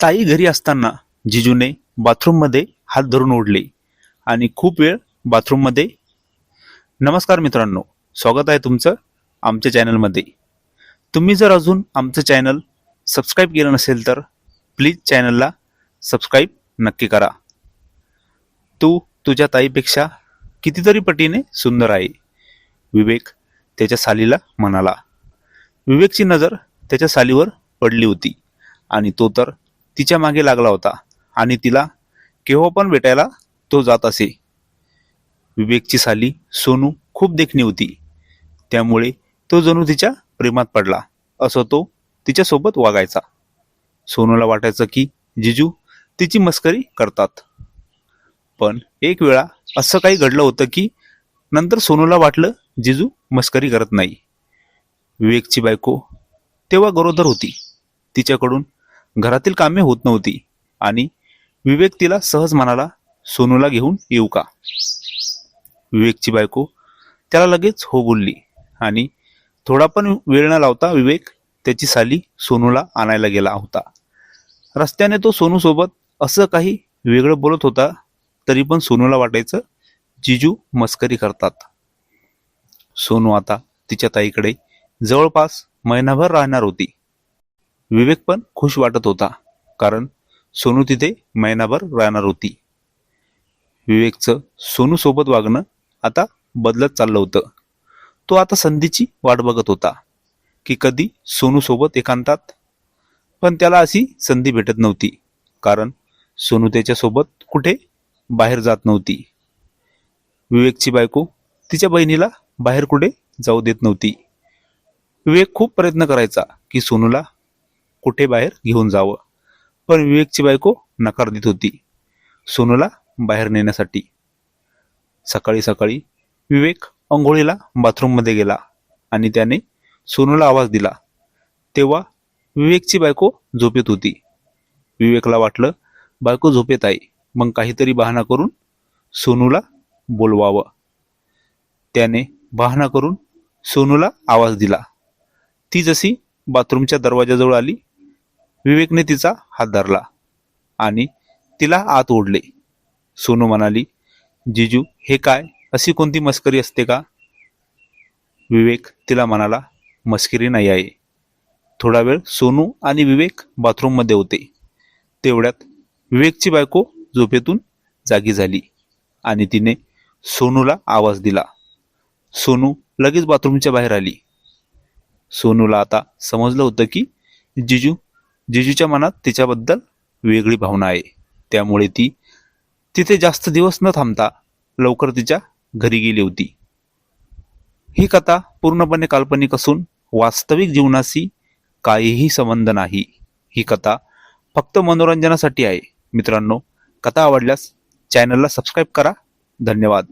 ताई घरी असताना जिजूने बाथरूममध्ये हात धरून ओढले आणि खूप वेळ बाथरूममध्ये. नमस्कार मित्रांनो स्वागत आहे तुमचं आमच्या चॅनलमध्ये. तुम्ही जर अजून आमचं चॅनल सबस्क्राईब केलं नसेल तर प्लीज चॅनलला सबस्क्राईब नक्की करा. तू तुझ्या ताईपेक्षा कितीतरी पटीने सुंदर आहे विवेक त्याच्या सालीला म्हणाला. विवेकची नजर त्याच्या सालीवर पडली होती आणि तो तर तिच्यामागे लागला होता आणि तिला केव्हा पण भेटायला तो जात असे. विवेकची साली सोनू खूप देखणी होती. त्यामुळे तो जणू तिच्या प्रेमात पडला. असं तो तिच्यासोबत वागायचा. सोनूला वाटायचं की जिजू तिची मस्करी करतात. पण एक वेळा असं काही घडलं होतं की नंतर सोनूला वाटलं जिजू मस्करी करत नाही. विवेकची बायको तेव्हा गरोदर होती. तिच्याकडून घरातील कामे होत नव्हती. आणि विवेक तिला सहज म्हणाला सोनूला घेऊन येऊ का? विवेकची बायको त्याला लगेच हो बोलली. आणि थोडा पण वेळ न लावता विवेक त्याची साली सोनूला आणायला गेला होता. रस्त्याने तो सोनूसोबत असं काही वेगळं बोलत होता तरी पण सोनूला वाटायचं जिजू मस्करी करतात. सोनू आता तिच्या ताईकडे जवळपास महिनाभर राहणार होती. विवेक पण खुश वाटत होता कारण सोनू तिथे महिनाभर राहणार होती. विवेकचं सोनू सोबत वागणं आता बदलत चाललं होतं. तो आता संधीची वाट बघत होता की कधी सोनू सोबत एकांतात. पण त्याला अशी संधी भेटत नव्हती कारण सोनू त्याच्यासोबत कुठे बाहेर जात नव्हती. विवेकची बायको तिच्या बहिणीला बाहेर कुठे जाऊ देत नव्हती. विवेक खूप प्रयत्न करायचा की सोनूला कुठे बाहेर घेऊन जावं. पण विवेकची बायको नकार देत होती. सोनूला बाहेर नेण्यासाठी. सकाळी सकाळी विवेक अंघोळीला बाथरूममध्ये गेला आणि त्याने सोनूला आवाज दिला. तेव्हा विवेकची बायको झोपेत होती. विवेकला वाटलं बायको झोपेत आहे. मग काहीतरी बहाणा करून सोनूला बोलवावं. त्याने बहाणा करून सोनूला आवाज दिला. ती जशी बाथरूमच्या दरवाजाजवळ आली विवेकने तिचा हात धरला आणि तिला आत ओढले. सोनू म्हणाली जिजू हे काय? अशी कोणती मस्करी असते का? विवेक तिला म्हणाला मस्करी नाही आहे. थोडा वेळ सोनू आणि विवेक बाथरूममध्ये होते. तेवढ्यात विवेकची बायको झोपेतून जागी झाली आणि तिने सोनूला आवाज दिला. सोनू लगेच बाथरूमच्या बाहेर आली. सोनूला आता समजलं होतं की जिजू जिजूच्या मनात तिच्याबद्दल वेगळी भावना आहे. त्यामुळे ती तिथे जास्त दिवस न थांबता लवकर तिच्या घरी गेली होती. ही कथा पूर्णपणे काल्पनिक असून वास्तविक जीवनाशी काहीही संबंध नाही. ही कथा फक्त मनोरंजनासाठी आहे. मित्रांनो कथा आवडल्यास चॅनलला सबस्क्राईब करा. धन्यवाद.